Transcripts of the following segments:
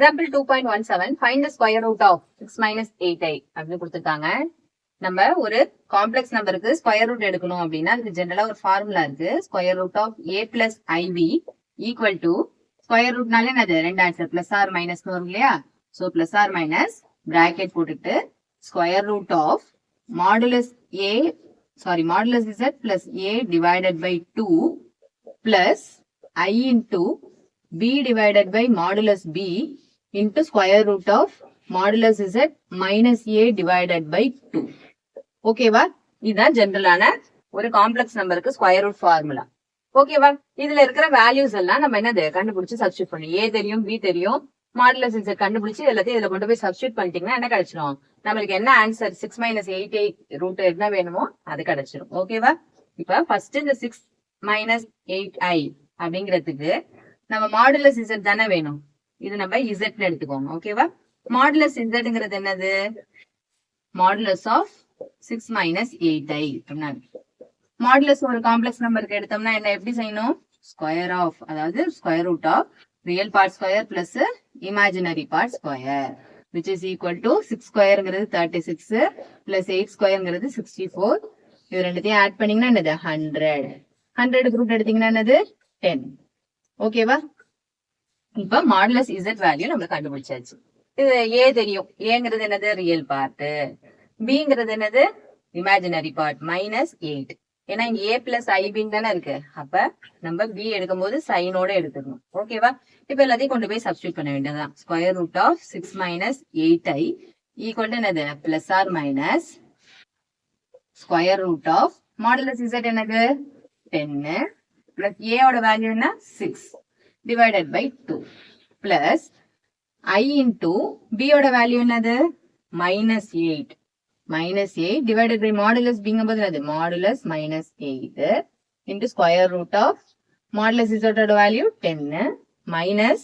Example two point one seven find the square root of six minus eight i அப்படின்னு கொடுத்துருக்காங்க. நம்ம ஒரு complex நம்பருக்கு ஸ்கொயர் ரூட் எடுக்கணும் அப்படின்னா அதுக்கு ஜென்ரலா ஒரு ஃபார்முலா இருக்கு. Square root of a plus i b equal to square ரூட்னாலே என்னது? ரெண்டு ஆன்சர் பிளஸ் ஆர் மைனஸ் வரும் இல்லையா? So plus or minus bracket போட்டுட்டு square root of modulus a sorry modulus z plus a divided by two plus i into b divided by modulus b into square root of modulus z minus a divided by 2. ஓகேவா இதுதான் ஜென்ரலான ஒரு complex நம்பருக்கு square root formula ஓகேவா இதுல இருக்கிற values எல்லாம் நம்ம என்னது கண்டுபிடிச்சு சப்ஸ்டியூட் பண்ணணும் ஏ தெரியும் பி தெரியும் மாடுலஸ் z கண்டுபிடிச்சு எல்லாத்தையும் இதுல கொண்டு போய் சப்ஸ்டியூட் பண்ணிட்டீங்கன்னா என்ன கிடைச்சிடும் நம்மளுக்கு என்ன answer six minus eight eight root என்ன வேணுமோ அது கிடைச்சிடும் ஓகேவா இப்ப ஃபர்ஸ்ட் இந்த சிக்ஸ் மைனஸ் எயிட் ஐ அப்படிங்கிறதுக்கு நம்ம மாடுலஸ் இசட் தானே வேணும்? இது நம்ம இசட்னு எடுத்துக்கோங்க ஓகேவா மாடுலஸ் இசட்ங்கிறது என்னது? Modulus of six minus eight i modulus ஒரு காம்ப்ளெக்ஸ் நம்பருக்கு எடுத்தோம்னா என்ன எப்படி செய்யணும்? ஸ்கொயர் ஆஃப் அதாவது square root of real part square plus imaginary part square which is equal to six ஸ்கொயருங்கிறது thirty six plus eight ஸ்கொயருங்கிறது சிக்ஸ்டி ஃபோர் இது ரெண்டுத்தையும் ஆட் பண்ணீங்கன்னா என்னது? ஹண்ட்ரட் ஹண்ட்ரட் ரூட் எடுத்தீங்கன்னா என்னது? டென் ஓகேவா இப்ப மாடுலஸ் இசட் வேல்யூ நம்ம கண்டுபிடிச்சாச்சு. இது ஏ தெரியும். ஏங்கிறது என்னது? ரியல் பார்ட் பிங்கிறது என்னது? இமேஜினரி பார்ட் மைனஸ் எயிட் ஏன்னா இங்க ஏ பிளஸ் ஐபின்னு தானே இருக்கு. அப்ப நம்ம பி எடுக்கும் போது சைனோட எடுத்துக்கணும். ஓகேவா இப்ப எல்லாத்தையும் கொண்டு போய் சப்ஸ்டியூட் பண்ண வேண்டியதுதான். Square root of six minus eight i equal என்னது? Plus or minus square root of modulus z என்னது? டென்னு பிளஸ் a ஓட வேல்யூ என்ன? Six divided by 2 plus i into b ஓட வேல்யூ என்னது minus 8 minus 8 divided by modulus பிங்கும்போது என்னது modulus minus 8 into square root of modulus z ஓட value 10 minus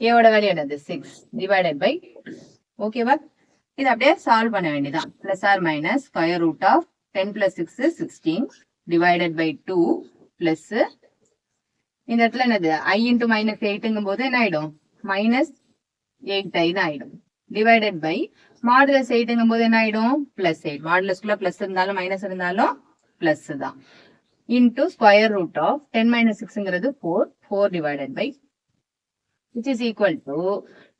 a ஓட வேல்யூ என்னது 6 divided by 2 ஓகேவா இது அப்படியே சால்வ் பண்ண வேண்டியதான் plus or minus square root of ten plus six sixteen divided by two plus இந்த இடத்துல என்னது? ஐ இன்டூ மைனஸ் எயிட்டுங்கும் போது என்ன ஆயிடும்? மைனஸ் எயிட் ஐ தான் ஆயிடும். டிவைடட் பை மாடுலஸ் எயிட்டுங்கும் போது என்ன ஆயிடும்? பிளஸ் எயிட் மாடுலஸ்குள்ள பிளஸ் இருந்தாலும் மைனஸ் இருந்தாலும் பிளஸ் தான். Into square root of ten minus சிக்ஸ்ங்கிறது four four divided by which is equal to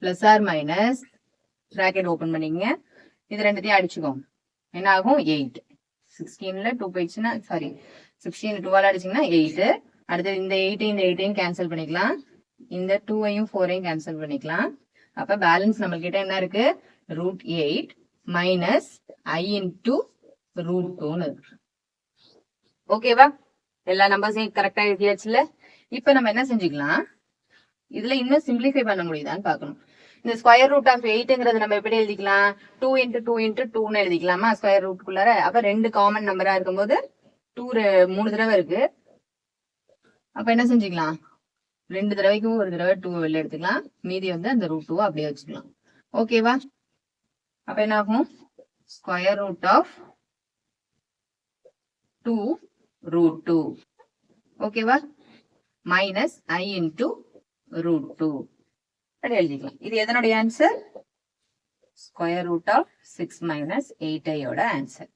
plus or minus bracket open பண்ணிங்க இது ரெண்டுத்தையும் அடிச்சுக்கோங்க. என்ன ஆகும் எயிட் சிக்ஸ்டீன்ல டூ போயிடுச்சுன்னா சாரி சிக்ஸ்டீன் டுவெல் அடிச்சிங்கன்னா எயிட்டு அடுத்து இந்த எயிட்டையும் இந்த எயிட்டையும் கேன்சல் பண்ணிக்கலாம். இந்த டூவையும் ஃபோரையும் கேன்சல் பண்ணிக்கலாம். அப்ப பேலன்ஸ் நம்ம கிட்ட என்ன இருக்கு? Root eight minus i into root டூன்னு இருக்கு. ஓகேவா எல்லா நம்பர்ஸையும் கரெக்டா எழுதியாச்சுல இப்ப நம்ம என்ன செஞ்சுக்கலாம்? இதுல இன்னும் சிம்பிளிஃபை பண்ண முடியுதான்னு பார்க்கணும். இந்த ஸ்கொயர் ரூட் ஆஃப் எயிட்ங்கிறது நம்ம எப்படி எழுதிக்கலாம்? டூ இன்ட்டு டூ இன்ட்டு டூன்னு எழுதிக்கலாமா? ஸ்கொயர் ரூட்குள்ளார அப்ப ரெண்டு காமன் நம்பரா இருக்கும்போது டூ மூணு தடவை இருக்கு. அப்ப என்ன செஞ்சுக்கலாம்? ரெண்டு தடவைக்கும் ஒரு தடவை டூ வெளில எடுத்துக்கலாம். மீதி வந்து அந்த ரூட் டூ அப்படியே வச்சுக்கலாம். ஓகேவா அப்ப என்ன ஆகும்? Square root of two root two ஓகேவா minus i into root two அப்படி எழுதிக்கலாம். இது எதனுடைய answer square root of six minus eight ஐயோட ஆன்சர்